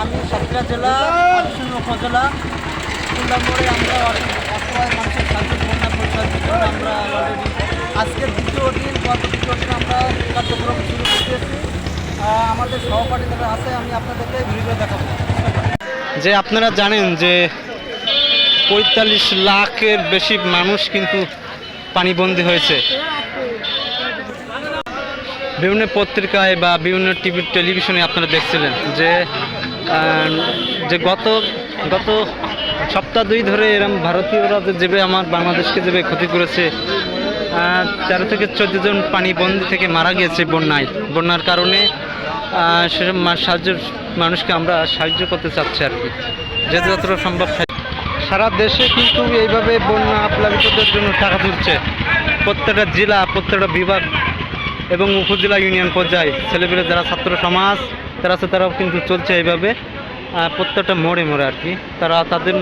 আমি সাতক্ষীরা জেলা উপজেলা কুল্লা আমরা মানুষের পরিচালনার আমরা আজকের দ্বিতীয় দিন, গত দ্বিতীয় দিন আমরা কার্যক্রম শুরু করতেছি আমাদের সহপাঠী যারা আছে, আমি আপনাদেরকে ভিডিও দেখাবো। যে আপনারা জানেন যে পঁয়তাল্লিশ লাখের বেশি মানুষ কিন্তু পানিবন্দী হয়েছে। বিভিন্ন পত্রিকায় বা বিভিন্ন টিভি, টেলিভিশনে আপনারা দেখছিলেন যে যে গত গত সপ্তাহ দুই ধরে এরম ভারতীয়রা যে যেভাবে আমার বাংলাদেশকে যেভাবে ক্ষতি করেছে তেরো থেকে চোদ্দ জন পানিবন্দী থেকে মারা গিয়েছে বন্যায়। বন্যার কারণে সেসব সাহায্যের মানুষকে আমরা সাহায্য করতে চাচ্ছি আর কি। যে যতটা সম্ভব সাহায্য- সারা দেশে কিন্তু এইভাবে বন্যা প্লাবিতদের জন্য টাকা তুলছে। প্রত্যেকটা জেলা, প্রত্যেকটা বিভাগ এবং উপজেলা ইউনিয়ন পর্যায়ে ছেলেপেলে যারা ছাত্র সমাজ, তারা আছে, তারাও কিন্তু চলছে এইভাবে। প্রত্যেকটা মোড়ে মোড়ে আর কি। তারা তাদের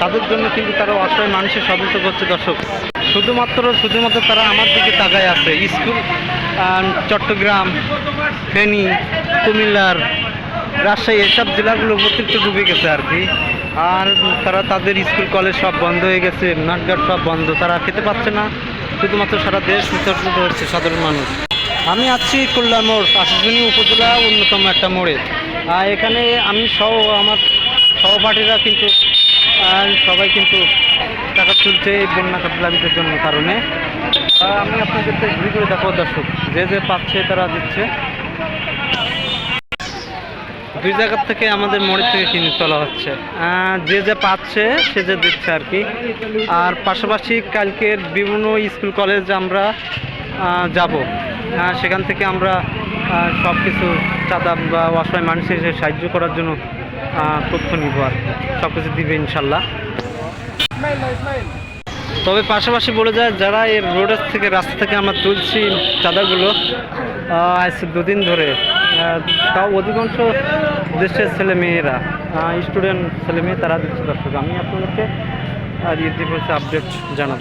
তাদের জন্য কিন্তু তারা অসহায় মানুষের সদস্য করছে দর্শক। শুধুমাত্র শুধুমাত্র তারা আমার দিকে তাকায় আছে। স্কুল চট্টগ্রাম, ফেনী, কুমিল্লার, রাজশাহী, এসব জেলাগুলো অতিরিক্ত ডুবে গেছে আর কি। আর তারা তাদের স্কুল, কলেজ সব বন্ধ হয়ে গেছে মাঠঘাট সব বন্ধ। তারা খেতে পাচ্ছে না। শুধুমাত্র সারা দেশ বিতর্কিত হচ্ছে সাধারণ মানুষ। আমি আছি খুলনা মোড় আশিসনী উপজেলা অন্যতম একটা মোড়ে। আর এখানে আমি সহ আমার সহপাঠীরা কিন্তু সবাই কিন্তু টাকা তুলছে এই বন্যা প্লাবিতের জন্য কারণে। আমি আপনাদেরকে ঘুরে ঘুরে দেখাবো দর্শক, যে যে পাচ্ছে তারা দিচ্ছে। দুই জায়গার থেকে আমাদের মোড়ের থেকে কিনে তোলা হচ্ছে। যে যে পাচ্ছে, সে যে দিচ্ছে আর কি। আর পাশাপাশি কালকের বিভিন্ন স্কুল কলেজ আমরা যাব। সেখান থেকে আমরা সব কিছু চাঁদা বা অসহায় মানুষের সাহায্য করার জন্য তথ্য নিব আর সব কিছু দিবে ইনশাল্লাহ। তবে পাশাপাশি বলে যায়, যারা এই রোডের থেকে, রাস্তা থেকে আমরা তুলছি চাঁদাগুলো আজ দুদিন ধরে তাও অধিকাংশ দেশের ছেলে মেয়েরা স্টুডেন্ট ছেলে মেয়ে, তারা দিচ্ছে দর্শক। আমি আপনাদেরকে আর হচ্ছে আপডেট জানাব।